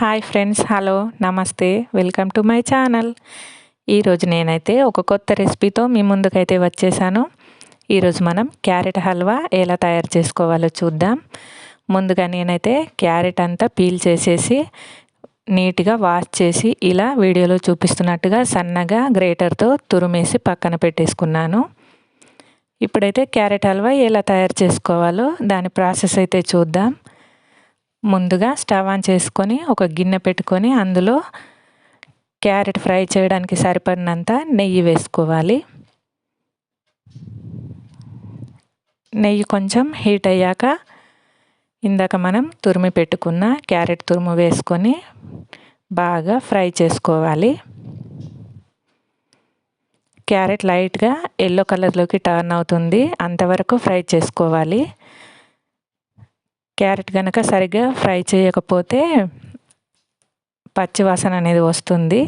Hi friends hello నమస్తే welcome to my channel. ఈరోజు నేనైతే ఒక కొత్త రెసిపీతో మీ ముందుకైతే వచ్చేసాను. ఈరోజు మనం క్యారెట్ హల్వా ఎలా తయారు చేసుకోవాలో చూద్దాం. ముందుగా నేనైతే క్యారెట్ అంతా పీల్ చేసేసి నీట్గా వాష్ చేసి ఇలా వీడియోలో చూపిస్తున్నట్టుగా సన్నగా గ్రేటర్తో తురుమేసి పక్కన పెట్టేసుకున్నాను. ఇప్పుడైతే క్యారెట్ హల్వా ఎలా తయారు చేసుకోవాలో దాని ప్రాసెస్ అయితే చూద్దాం. ముందుగా స్టవ్ ఆన్ చేసుకొని ఒక గిన్నె పెట్టుకొని అందులో క్యారెట్ ఫ్రై చేయడానికి సరిపడినంత నెయ్యి వేసుకోవాలి. నెయ్యి కొంచెం హీట్ అయ్యాక ఇందాక మనం తురిమి పెట్టుకున్న క్యారెట్ తురుము వేసుకొని బాగా ఫ్రై చేసుకోవాలి. క్యారెట్ లైట్గా ఎల్లో కలర్లోకి టర్న్ అవుతుంది. అంతవరకు ఫ్రై చేసుకోవాలి. క్యారెట్ కనుక సరిగ్గా ఫ్రై చేయకపోతే పచ్చివాసన అనేది వస్తుంది.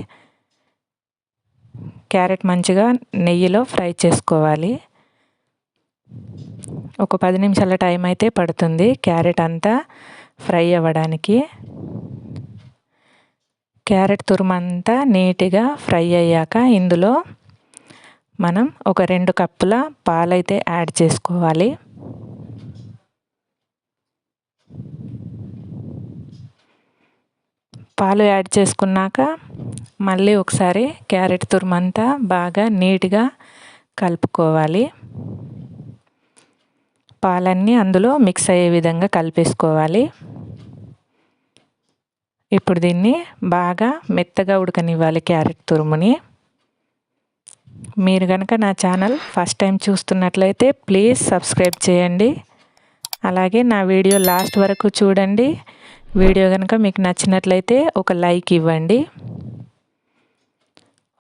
క్యారెట్ మంచిగా నెయ్యిలో ఫ్రై చేసుకోవాలి. ఒక పది నిమిషాల టైం అయితే పడుతుంది క్యారెట్ అంతా ఫ్రై అవ్వడానికి. క్యారెట్ తురుమంతా నీట్గా ఫ్రై అయ్యాక ఇందులో మనం ఒక రెండు కప్పుల పాలైతే యాడ్ చేసుకోవాలి. పాలు యాడ్ చేసుకున్నాక మళ్ళీ ఒకసారి క్యారెట్ తురుమంతా బాగా నీట్గా కలుపుకోవాలి. పాలన్నీ అందులో మిక్స్ అయ్యే విధంగా కలిపేసుకోవాలి. ఇప్పుడు దీన్ని బాగా మెత్తగా ఉడకనివ్వాలి క్యారెట్ తురుముని. మీరు కనుక నా ఛానల్ ఫస్ట్ టైం చూస్తున్నట్లయితే ప్లీజ్ సబ్స్క్రైబ్ చేయండి. అలాగే నా వీడియో లాస్ట్ వరకు చూడండి. వీడియో కనుక మీకు నచ్చినట్లయితే ఒక లైక్ ఇవ్వండి.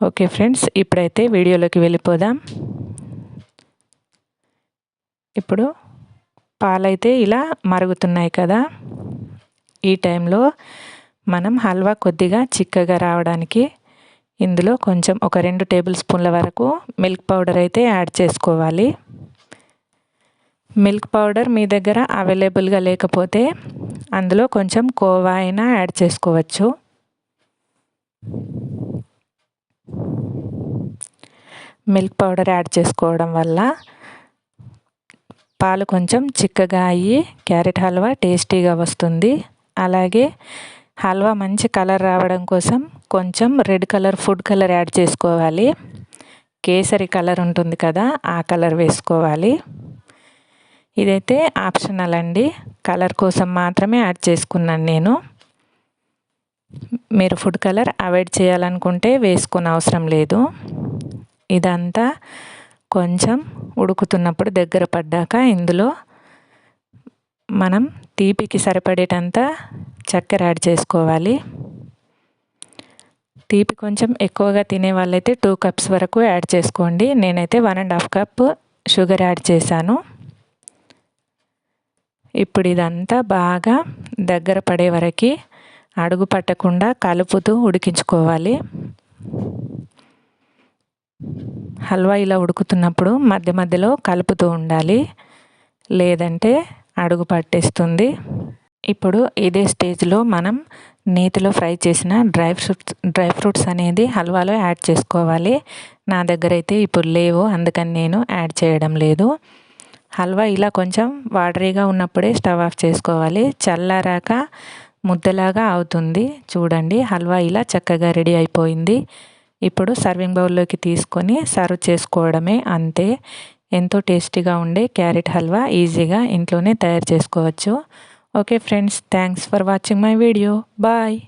ఓకే ఫ్రెండ్స్ ఇప్పుడైతే వీడియోలోకి వెళ్ళిపోదాం. ఇప్పుడు పాలైతే ఇలా మరుగుతున్నాయి కదా. ఈ టైంలో మనం హల్వా కొద్దిగా చిక్కగా రావడానికి ఇందులో కొంచెం ఒక రెండు టేబుల్ స్పూన్ల వరకు మిల్క్ పౌడర్ అయితే యాడ్ చేసుకోవాలి. మిల్క్ పౌడర్ మీ దగ్గర అవైలబుల్గా లేకపోతే అందులో కొంచెం కోవా అయినా యాడ్ చేసుకోవచ్చు. మిల్క్ పౌడర్ యాడ్ చేసుకోవడం వల్ల పాలు కొంచెం చిక్కగా అయ్యి క్యారెట్ హల్వా టేస్టీగా వస్తుంది. అలాగే హల్వా మంచి కలర్ రావడం కోసం కొంచెం red colour food colour add చేసుకోవాలి. కేసరి కలర్ ఉంటుంది కదా ఆ కలర్ వేసుకోవాలి. ఇదైతే ఆప్షనల్ అండి. కలర్ కోసం మాత్రమే యాడ్ చేసుకున్నాను నేను. మీరు ఫుడ్ కలర్ అవాయిడ్ చేయాలనుకుంటే వేసుకుని అవసరం లేదు. ఇదంతా కొంచెం ఉడుకుతున్నప్పుడు దగ్గర పడ్డాక ఇందులో మనం తీపికి సరిపడేటంత చక్కెర యాడ్ చేసుకోవాలి. తీపి కొంచెం ఎక్కువగా తినే వాళ్ళైతే టూ కప్స్ వరకు యాడ్ చేసుకోండి. నేనైతే one and half cup sugar add చేశాను. ఇప్పుడు ఇదంతా బాగా దగ్గర పడే వరకు అడుగు పట్టకుండా కలుపుతూ ఉడికించుకోవాలి. హల్వా ఇలా ఉడుకుతున్నప్పుడు మధ్య మధ్యలో కలుపుతూ ఉండాలి. లేదంటే అడుగు పట్టేస్తుంది. ఇప్పుడు ఇదే స్టేజ్లో మనం నేతిలో ఫ్రై చేసిన డ్రై ఫ్రూట్స్ డ్రై ఫ్రూట్స్ అనేది హల్వాలో యాడ్ చేసుకోవాలి. నా దగ్గర అయితే ఇప్పుడు లేవు అందుకని నేను యాడ్ చేయడం లేదు. హల్వా ఇలా కొంచెం వాటరీగా ఉన్నప్పుడే స్టవ్ ఆఫ్ చేసుకోవాలి. చల్లారాక ముద్దలాగా అవుతుంది. చూడండి హల్వా ఇలా చక్కగా రెడీ అయిపోయింది. ఇప్పుడు సర్వింగ్ బౌల్లోకి తీసుకొని సర్వ్ చేసుకోవడమే అంతే. ఎంతో టేస్టీగా ఉండే క్యారెట్ హల్వా ఈజీగా ఇంట్లోనే తయారు చేసుకోవచ్చు. Okay friends thanks for watching my video. Bye.